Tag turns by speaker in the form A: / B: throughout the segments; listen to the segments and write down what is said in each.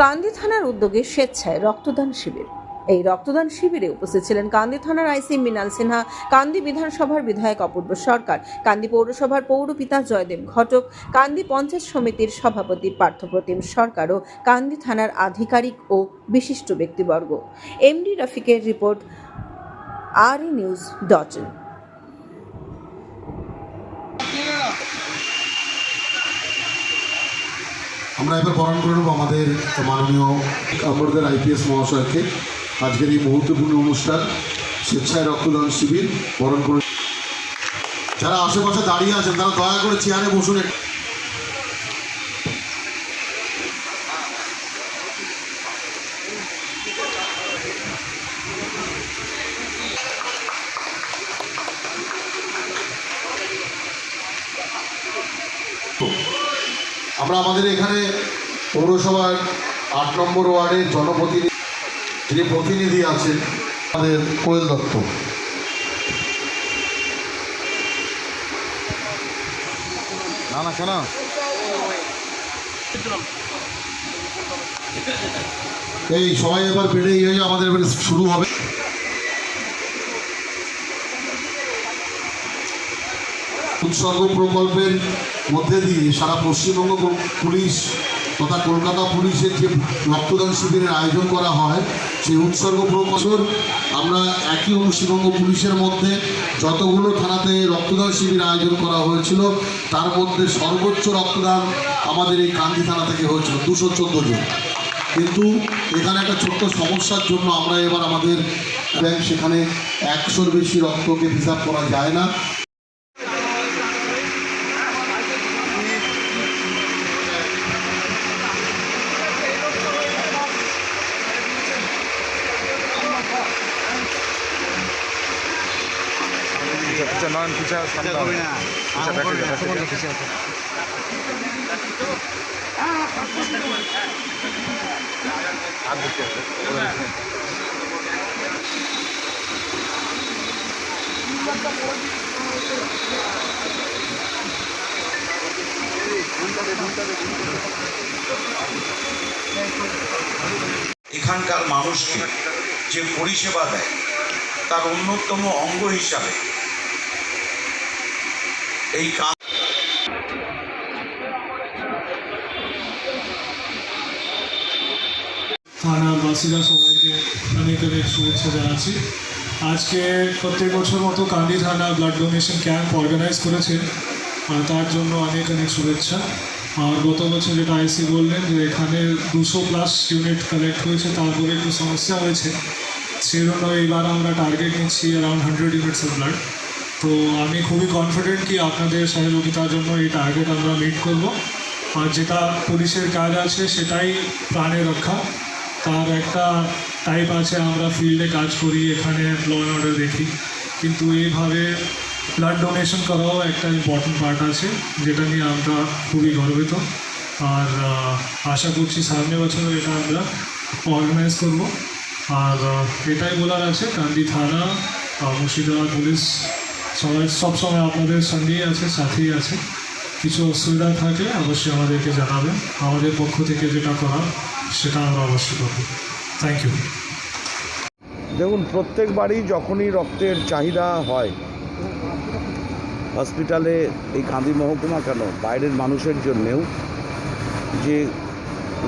A: কান্দি থানার উদ্যোগে স্বেচ্ছায় রক্তদান শিবির। এই রক্তদান শিবিরে উপস্থিত ছিলেন কান্দি থানার আইসি মৃণাল সিনহা কান্দি বিধানসভার বিধায়ক অপূর্ব সরকার কান্দি পৌরসভার পৌরপিতা জয়দেব ঘটক কান্দি পঞ্চায়েত সমিতির সভাপতি পার্থপ্রতিম সরকার ও কান্দি থানার আধিকারিক ও বিশিষ্ট ব্যক্তিবর্গ। এমডি রফিকের রিপোর্ট আর নিউজ ডট
B: আমরা এবার বরণ করে নেব আমাদের মাননীয় আমাদের আইপিএস মহাশয়কে। আজকের এই মুহূর্তপূর্ণ অনুষ্ঠান, স্বেচ্ছায় রক্তদান শিবির, বরণ করে যারা আশেপাশে দাঁড়িয়ে আছেন, তারা দয়া করে চেয়ারে বসুন আমরা আমাদের এখানে পৌরসভার আট নম্বর ওয়ার্ডের জনপ্রতিনিধি যিনি প্রতিনিধি আছেন আমাদের কোয়েল দত্ত।
C: না না শোনো।
B: এই সবাই এবার বেড়েই হয়ে আমাদের এবার শুরু হবে। উৎসর্গ প্রকল্পের মধ্যে দিয়ে সারা পশ্চিমবঙ্গ পুলিশ তথা কলকাতা পুলিশের যে রক্তদান শিবিরের আয়োজন করা হয়, সেই উৎসর্গ প্রকল্প আমরা একই পশ্চিমবঙ্গ পুলিশের মধ্যে যতগুলো থানাতে রক্তদান শিবির আয়োজন করা হয়েছিল, তার মধ্যে সর্বোচ্চ রক্তদান আমাদের এই কান্দি থানা থেকে হয়েছিল, দুশো চোদ্দ জন। কিন্তু এখানে একটা ছোট্ট সমস্যার জন্য আমরা এবার আমাদের ব্যাংক সেখানে একশোর বেশি রক্তকে হিসাব করা যায় না।
C: পিছা পিছা নয়ন পিছা।
D: এখানকার মানুষকে যে পরিষেবা দেয় তার অন্যতম অঙ্গ হিসাবে এই কাজ
E: থানাবাসীরা সবাইকে অনেক অনেক শুভেচ্ছা জানাচ্ছি। আজকে প্রত্যেক বছর মতো কান্দি থানা ব্লাড ডোনেশন ক্যাম্প অর্গানাইজ করেছে আর তার জন্য অনেক অনেক শুভেচ্ছা। আর গত বছর যেটা আইসি বললেন যে এখানে দুশো প্লাস ইউনিট কালেক্ট হয়েছে, তারপরে একটু সমস্যা হয়েছে। সেই জন্য এবার আমরা টার্গেট নিচ্ছি around hundred units of blood তো আমি খুবই কনফিডেন্ট কি আপনাদের সহযোগিতার জন্য এই টার্গেট আমরা মিট করব। আর যেটা পুলিশের কাজ আছে সেটাই প্রাণে রক্ষা। তার একটা টাইপ আছে, আমরা ফিল্ডে কাজ করি, এখানে ল অর্ডার দেখি। কিন্তু এইভাবে ব্লাড ডোনেশন করাও একটা ইম্পর্টেন্ট পার্ট আছে, যেটা নিয়ে আমরা খুবই গর্বিত। আর আশা করছি সামনে বছর এটা আমরা অর্গানাইজ করব। আর এটাই বলার আছে কান্দি থানা মুর্শিদাবাদ পুলিশ সবাই সবসময় আপনাদের সঙ্গেই আছে, সাথেই আছে। কিছু অসুবিধা থাকলে অবশ্যই আমাদেরকে জানাবেন। আমাদের পক্ষ থেকে যেটা করা সেটা আমরা অবশ্যই করব। থ্যাংক ইউ
F: দেখুন প্রত্যেকবারই যখনই রক্তের চাহিদা হয়, হসপিটালে এই কাঁদি মহকুমা কেন? বাইরের মানুষের জন্যেও যে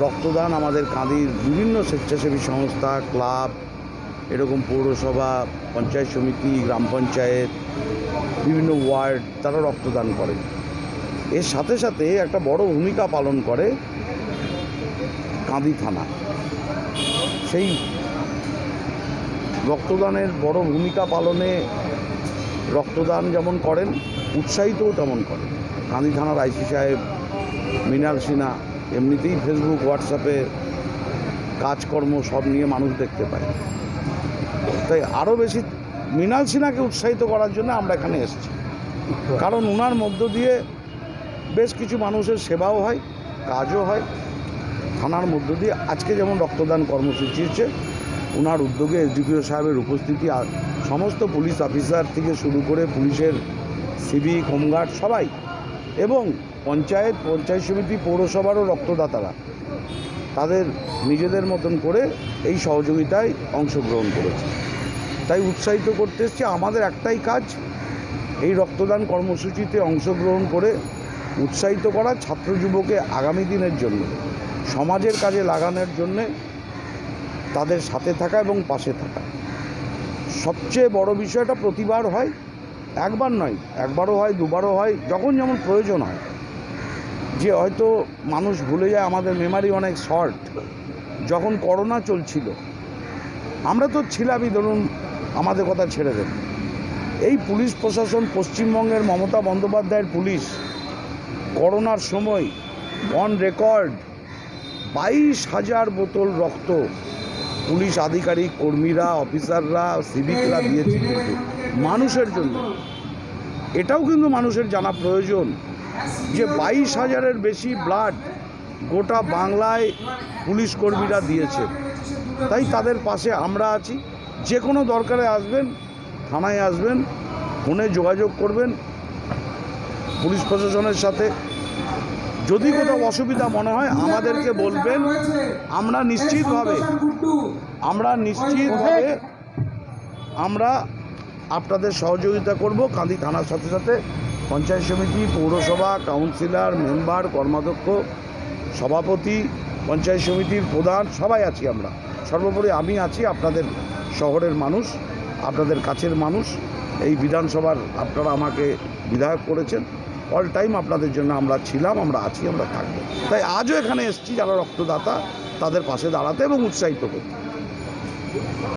F: রক্তদান আমাদের কাঁদির বিভিন্ন স্বেচ্ছাসেবী সংস্থা, ক্লাব এরকম পৌরসভা, পঞ্চায়েত সমিতি, গ্রাম পঞ্চায়েত, বিভিন্ন ওয়ার্ড তারা রক্তদান করে। এর সাথে সাথে একটা বড় ভূমিকা পালন করে কাঁদি থানা। সেই রক্তদানের বড় ভূমিকা পালনে রক্তদান যেমন করেন, উৎসাহিতও তেমন করেন। কাঁদি থানার আইসি সাহেব, মৃণাল সিনহা, এমনিতেই ফেসবুক হোয়াটসঅ্যাপে কাজকর্ম সব নিয়ে মানুষ দেখতে পায়। তাই আরও বেশি মৃণাল সিনহাকে উৎসাহিত করার জন্য আমরা এখানে এসেছি। কারণ ওনার মধ্য দিয়ে বেশ কিছু মানুষের সেবাও হয়, কাজও হয়। থানার মধ্য দিয়ে আজকে যেমন রক্তদান কর্মসূচি হচ্ছে ওনার উদ্যোগে এসডিপিও সাহেবের উপস্থিতি, আর সমস্ত পুলিশ অফিসার থেকে শুরু করে পুলিশের সিভিক, হোমগার্ড সবাই এবং পঞ্চায়েত পঞ্চায়েত সমিতি, পৌরসভারও রক্তদাতারা। তাদের নিজেদের মতন করে এই সহযোগিতায় অংশগ্রহণ করেছে। তাই উৎসাহিত করতে এসছে। আমাদের একটাই কাজ, এই রক্তদান কর্মসূচিতে অংশগ্রহণ করে উৎসাহিত করা ছাত্র যুবকে আগামী দিনের জন্য, সমাজের কাজে লাগানোর জন্যে তাদের সাথে থাকা এবং পাশে থাকা। সবচেয়ে বড় বিষয়টা প্রতিবার হয়, একবার নয়, একবারও হয়, দুবারও হয়, যখন যেমন প্রয়োজন হয়। যে হয়তো মানুষ ভুলে যায়, আমাদের মেমারি অনেক শর্ট যখন করোনা চলছিল, আমরা তো ছিলামই, ধরুন, আমাদের কথা ছেড়ে দেন। এই পুলিশ প্রশাসন, পশ্চিমবঙ্গের মমতা বন্দ্যোপাধ্যায়ের পুলিশ করোনার সময় অন রেকর্ড বাইশ হাজার বোতল রক্ত পুলিশ আধিকারিক, কর্মীরা, অফিসাররা, সিভিকরা দিয়েছে মানুষের জন্য। এটাও কিন্তু মানুষের জানা প্রয়োজন। যে বাইশ হাজারের বেশি ব্লাড গোটা বাংলায় পুলিশ কর্মীরা দিয়েছে। তাই তাদের পাশে আমরা আছি। যে কোনো দরকারে আসবেন, থানায় আসবেন, ফোনে যোগাযোগ করবেন পুলিশ প্রশাসনের সাথে। যদি কোথাও অসুবিধা মনে হয়, আমাদেরকে বলবেন। আমরা নিশ্চিতভাবে আমরা নিশ্চিতভাবে, আমরা আপনাদের সহযোগিতা করব। কাঁদি থানার সাথে সাথে পঞ্চায়েত সমিতি, পৌরসভা, কাউন্সিলর, মেম্বার, কর্মাধ্যক্ষ, সভাপতি, পঞ্চায়েত সমিতির প্রধান, সবাই আছি আমরা। সর্বোপরি আমি আছি, আপনাদের শহরের মানুষ, আপনাদের কাছের মানুষ। এই বিধানসভার আপনারা আমাকে বিধায়ক করেছেন। অল টাইম আপনাদের জন্য আমরা ছিলাম, আমরা আছি, আমরা থাকব। তাই আজও এখানে এসেছি যারা রক্তদাতা, তাদের পাশে দাঁড়াতে এবং উৎসাহিত করতে।